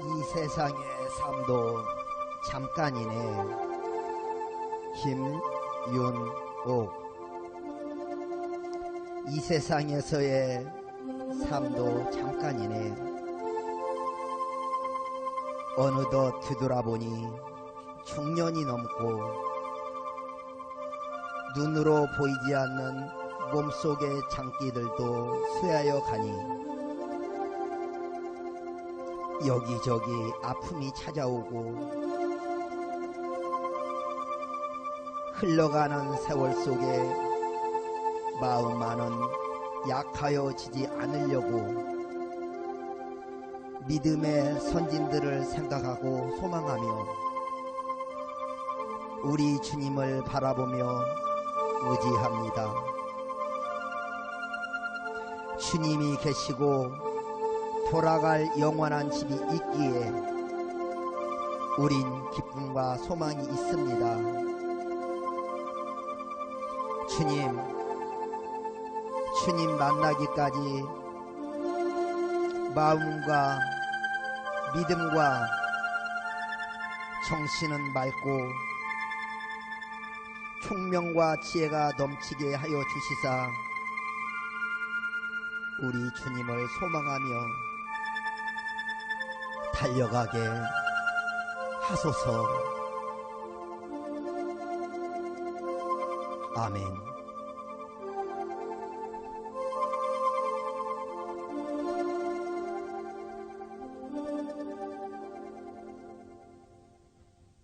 세상의 삶도 잠깐이네. 김윤옥 이 세상에서의 삶도 잠깐이네. 어느덧 뒤돌아보니 중년이 넘고 눈으로 보이지 않는 몸속의 장기들도 쇠하여 가니 여기저기 아픔이 찾아오고 흘러가는 세월 속에 마음만은 약하여지지 않으려고 믿음의 선진들을 생각하고 소망하며 우리 주님을 바라보며 의지합니다. 주님이 계시고 돌아갈 영원한 집이 있기에 우린 기쁨과 소망이 있습니다. 주님, 주님 만나기까지 마음과 믿음과 정신은 맑고 총명과 지혜가 넘치게 하여 주시사 우리 주님을 소망하며 달려가게 하소서. 아멘.